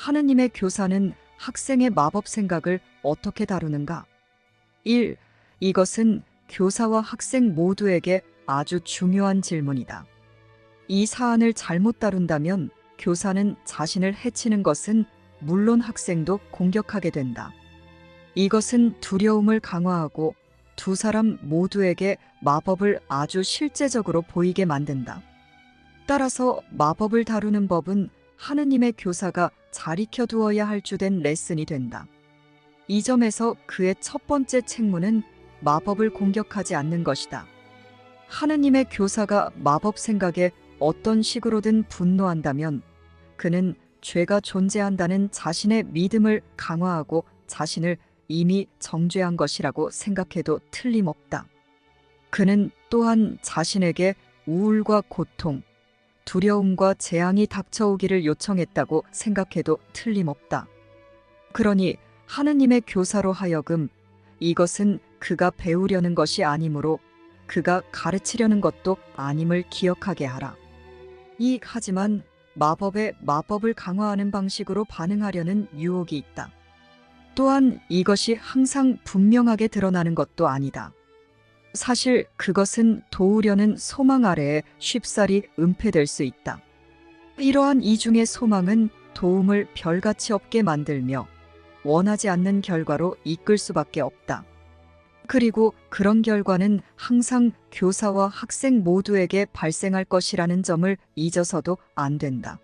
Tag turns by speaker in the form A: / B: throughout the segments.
A: 하느님의 교사는 학생의 마법 생각을 어떻게 다루는가? 1. 이것은 교사와 학생 모두에게 아주 중요한 질문이다. 이 사안을 잘못 다룬다면 교사는 자신을 해치는 것은 물론 학생도 공격하게 된다. 이것은 두려움을 강화하고 두 사람 모두에게 마법을 아주 실제적으로 보이게 만든다. 따라서 마법을 다루는 법은 하느님의 교사가 잘 익혀두어야 할 주된 레슨이 된다. 이 점에서 그의 첫 번째 책무는 마법을 공격하지 않는 것이다. 하느님의 교사가 마법 생각에 어떤 식으로든 분노한다면 그는 죄가 존재한다는 자신의 믿음을 강화하고 자신을 이미 정죄한 것이라고 생각해도 틀림없다. 그는 또한 자신에게 우울과 고통, 두려움과 재앙이 닥쳐오기를 요청했다고 생각해도 틀림없다. 그러니 하느님의 교사로 하여금 이것은 그가 배우려는 것이 아니므로 그가 가르치려는 것도 아님을 기억하게 하라. 이 하지만 마법에 마법을 강화하는 방식으로 반응하려는 유혹이 있다. 또한 이것이 항상 분명하게 드러나는 것도 아니다. 사실 그것은 도우려는 소망 아래에 쉽사리 은폐될 수 있다. 이러한 이중의 소망은 도움을 별가치 없게 만들며 원하지 않는 결과로 이끌 수밖에 없다. 그리고 그런 결과는 항상 교사와 학생 모두에게 발생할 것이라는 점을 잊어서도 안 된다.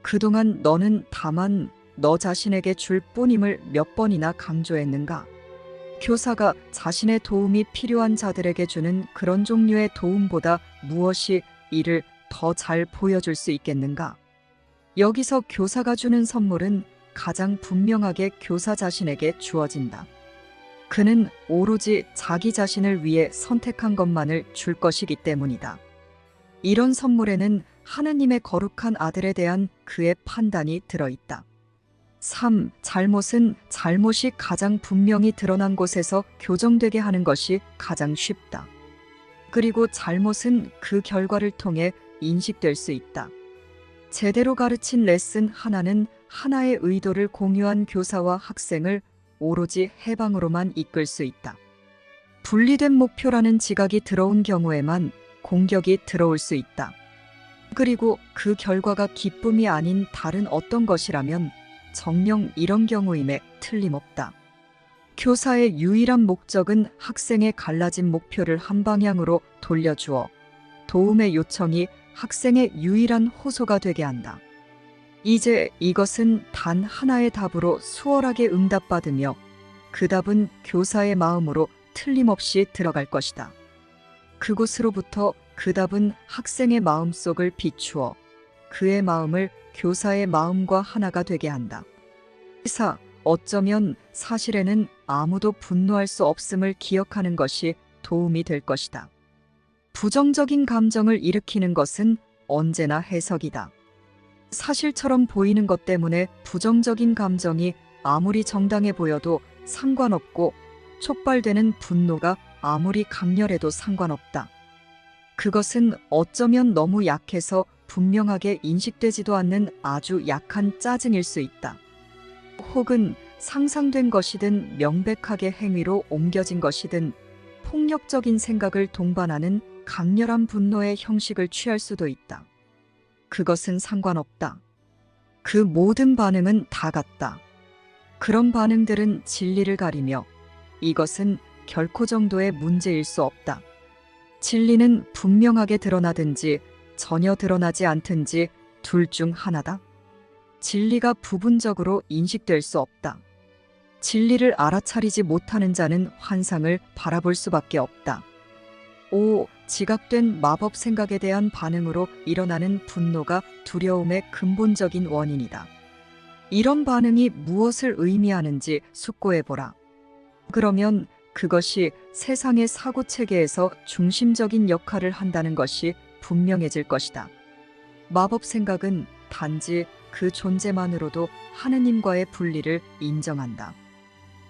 A: 그동안 너는 다만 너 자신에게 줄 뿐임을 몇 번이나 강조했는가? 교사가 자신의 도움이 필요한 자들에게 주는 그런 종류의 도움보다 무엇이 이를 더 잘 보여줄 수 있겠는가? 여기서 교사가 주는 선물은 가장 분명하게 교사 자신에게 주어진다. 그는 오로지 자기 자신을 위해 선택한 것만을 줄 것이기 때문이다. 이런 선물에는 하느님의 거룩한 아들에 대한 그의 판단이 들어있다. 3. 잘못은 잘못이 가장 분명히 드러난 곳에서 교정되게 하는 것이 가장 쉽다. 그리고 잘못은 그 결과를 통해 인식될 수 있다. 제대로 가르친 레슨 하나는 하나의 의도를 공유한 교사와 학생을 오로지 해방으로만 이끌 수 있다. 분리된 목표라는 지각이 들어온 경우에만 공격이 들어올 수 있다. 그리고 그 결과가 기쁨이 아닌 다른 어떤 것이라면 정령 이런 경우임에 틀림없다. 교사의 유일한 목적은 학생의 갈라진 목표를 한 방향으로 돌려주어 도움의 요청이 학생의 유일한 호소가 되게 한다. 이제 이것은 단 하나의 답으로 수월하게 응답받으며 그 답은 교사의 마음으로 틀림없이 들어갈 것이다. 그곳으로부터 그 답은 학생의 마음속을 비추어 그의 마음을 교사의 마음과 하나가 되게 한다. 4. 어쩌면 사실에는 아무도 분노할 수 없음을 기억하는 것이 도움이 될 것이다. 부정적인 감정을 일으키는 것은 언제나 해석이다. 사실처럼 보이는 것 때문에 부정적인 감정이 아무리 정당해 보여도 상관없고 촉발되는 분노가 아무리 강렬해도 상관없다. 그것은 어쩌면 너무 약해서 분명하게 인식되지도 않는 아주 약한 짜증일 수 있다. 혹은 상상된 것이든 명백하게 행위로 옮겨진 것이든 폭력적인 생각을 동반하는 강렬한 분노의 형식을 취할 수도 있다. 그것은 상관없다. 그 모든 반응은 다 같다. 그런 반응들은 진리를 가리며 이것은 결코 정도의 문제일 수 없다. 진리는 분명하게 드러나든지 전혀 드러나지 않든지 둘 중 하나다. 진리가 부분적으로 인식될 수 없다. 진리를 알아차리지 못하는 자는 환상을 바라볼 수밖에 없다. 5. 지각된 마법 생각에 대한 반응으로 일어나는 분노가 두려움의 근본적인 원인이다. 이런 반응이 무엇을 의미하는지 숙고해보라. 그러면 그것이 세상의 사고 체계에서 중심적인 역할을 한다는 것이 분명해질 것이다. 마법 생각은 단지 그 존재만으로도 하느님과의 분리를 인정한다.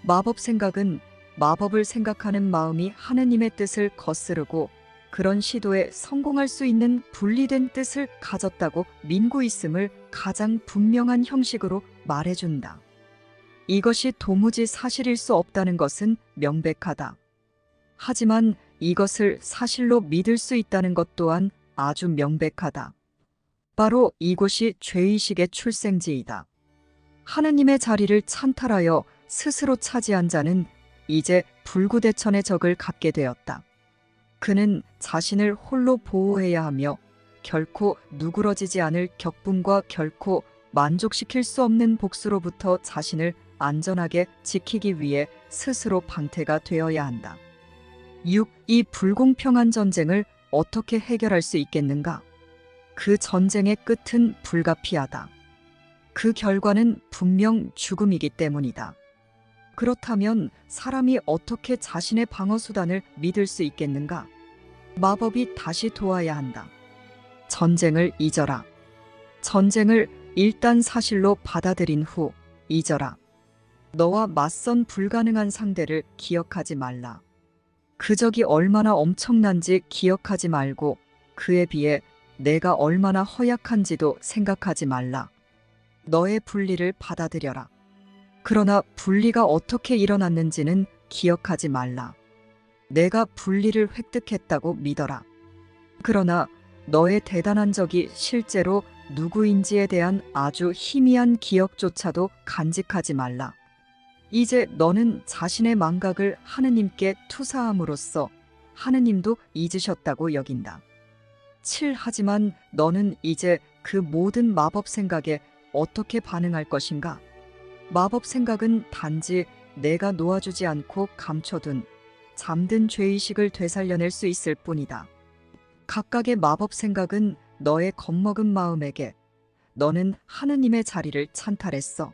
A: 마법 생각은 마법을 생각하는 마음이 하느님의 뜻을 거스르고 그런 시도에 성공할 수 있는 분리된 뜻을 가졌다고 믿고 있음을 가장 분명한 형식으로 말해준다. 이것이 도무지 사실일 수 없다는 것은 명백하다. 하지만 이것을 사실로 믿을 수 있다는 것 또한 아주 명백하다. 바로 이곳이 죄의식의 출생지이다. 하느님의 자리를 찬탈하여 스스로 차지한 자는 이제 불구대천의 적을 갖게 되었다. 그는 자신을 홀로 보호해야 하며 결코 누그러지지 않을 격분과 결코 만족시킬 수 없는 복수로부터 자신을 안전하게 지키기 위해 스스로 방태가 되어야 한다. 6. 이 불공평한 전쟁을 어떻게 해결할 수 있겠는가? 그 전쟁의 끝은 불가피하다. 그 결과는 분명 죽음이기 때문이다. 그렇다면 사람이 어떻게 자신의 방어 수단을 믿을 수 있겠는가? 마법이 다시 도와야 한다. 전쟁을 잊어라. 전쟁을 일단 사실로 받아들인 후 잊어라. 너와 맞선 불가능한 상대를 기억하지 말라. 그 적이 얼마나 엄청난지 기억하지 말고 그에 비해 내가 얼마나 허약한지도 생각하지 말라. 너의 분리를 받아들여라. 그러나 분리가 어떻게 일어났는지는 기억하지 말라. 내가 분리를 획득했다고 믿어라. 그러나 너의 대단한 적이 실제로 누구인지에 대한 아주 희미한 기억조차도 간직하지 말라. 이제 너는 자신의 망각을 하느님께 투사함으로써 하느님도 잊으셨다고 여긴다. 7. 하지만 너는 이제 그 모든 마법 생각에 어떻게 반응할 것인가? 마법 생각은 단지 내가 놓아주지 않고 감춰둔 잠든 죄의식을 되살려낼 수 있을 뿐이다. 각각의 마법 생각은 너의 겁먹은 마음에게 너는 하느님의 자리를 찬탈했어.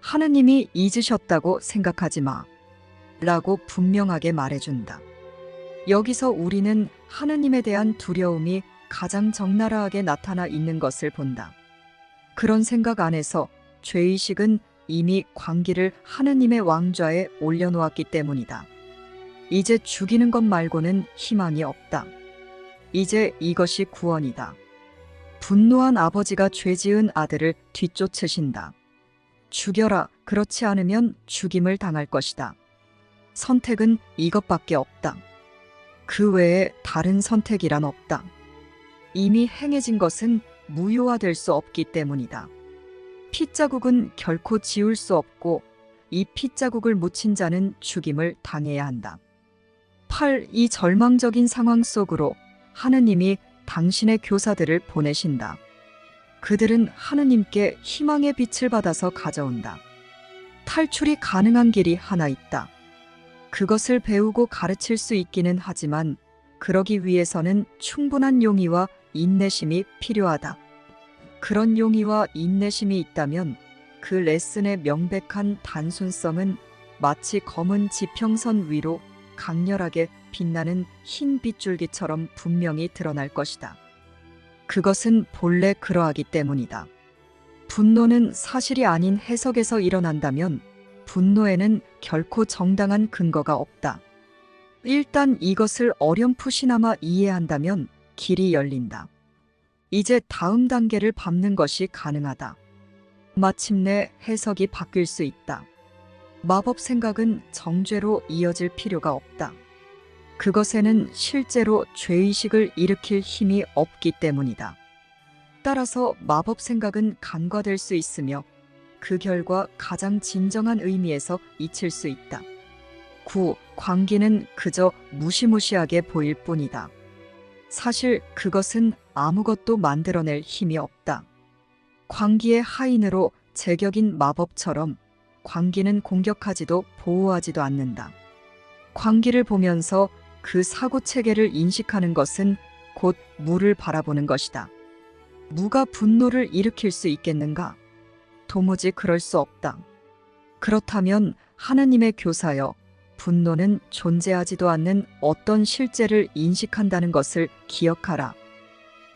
A: 하느님이 잊으셨다고 생각하지 마. 라고 분명하게 말해준다. 여기서 우리는 하느님에 대한 두려움이 가장 적나라하게 나타나 있는 것을 본다. 그런 생각 안에서 죄의식은 이미 광기를 하느님의 왕좌에 올려놓았기 때문이다. 이제 죽이는 것 말고는 희망이 없다. 이제 이것이 구원이다. 분노한 아버지가 죄 지은 아들을 뒤쫓으신다. 죽여라. 그렇지 않으면 죽임을 당할 것이다. 선택은 이것밖에 없다. 그 외에 다른 선택이란 없다. 이미 행해진 것은 무효화될 수 없기 때문이다. 핏자국은 결코 지울 수 없고 이 핏자국을 묻힌 자는 죽임을 당해야 한다. 8. 이 절망적인 상황 속으로 하느님이 당신의 교사들을 보내신다. 그들은 하느님께 희망의 빛을 받아서 가져온다. 탈출이 가능한 길이 하나 있다. 그것을 배우고 가르칠 수 있기는 하지만 그러기 위해서는 충분한 용의와 인내심이 필요하다. 그런 용의와 인내심이 있다면 그 레슨의 명백한 단순성은 마치 검은 지평선 위로 강렬하게 빛나는 흰 빗줄기처럼 분명히 드러날 것이다. 그것은 본래 그러하기 때문이다. 분노는 사실이 아닌 해석에서 일어난다면 분노에는 결코 정당한 근거가 없다. 일단 이것을 어렴풋이나마 이해한다면 길이 열린다. 이제 다음 단계를 밟는 것이 가능하다. 마침내 해석이 바뀔 수 있다. 마법 생각은 정죄로 이어질 필요가 없다. 그것에는 실제로 죄의식을 일으킬 힘이 없기 때문이다. 따라서 마법 생각은 간과될 수 있으며 그 결과 가장 진정한 의미에서 잊힐 수 있다. 9. 광기는 그저 무시무시하게 보일 뿐이다. 사실 그것은 아무것도 만들어낼 힘이 없다. 광기의 하인으로 제격인 마법처럼 광기는 공격하지도 보호하지도 않는다. 광기를 보면서 그 사고 체계를 인식하는 것은 곧 무를 바라보는 것이다. 무가 분노를 일으킬 수 있겠는가? 도무지 그럴 수 없다. 그렇다면 하느님의 교사여, 분노는 존재하지도 않는 어떤 실제를 인식한다는 것을 기억하라.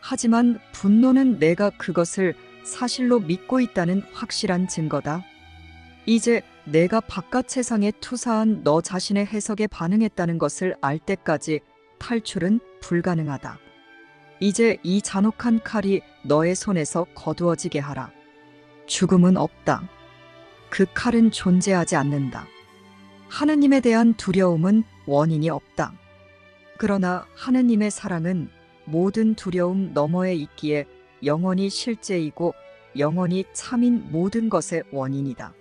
A: 하지만 분노는 내가 그것을 사실로 믿고 있다는 확실한 증거다. 이제 내가 바깥 세상에 투사한 너 자신의 해석에 반응했다는 것을 알 때까지 탈출은 불가능하다. 이제 이 잔혹한 칼이 너의 손에서 거두어지게 하라. 죽음은 없다. 그 칼은 존재하지 않는다. 하느님에 대한 두려움은 원인이 없다. 그러나 하느님의 사랑은 모든 두려움 너머에 있기에 영원히 실제이고 영원히 참인 모든 것의 원인이다.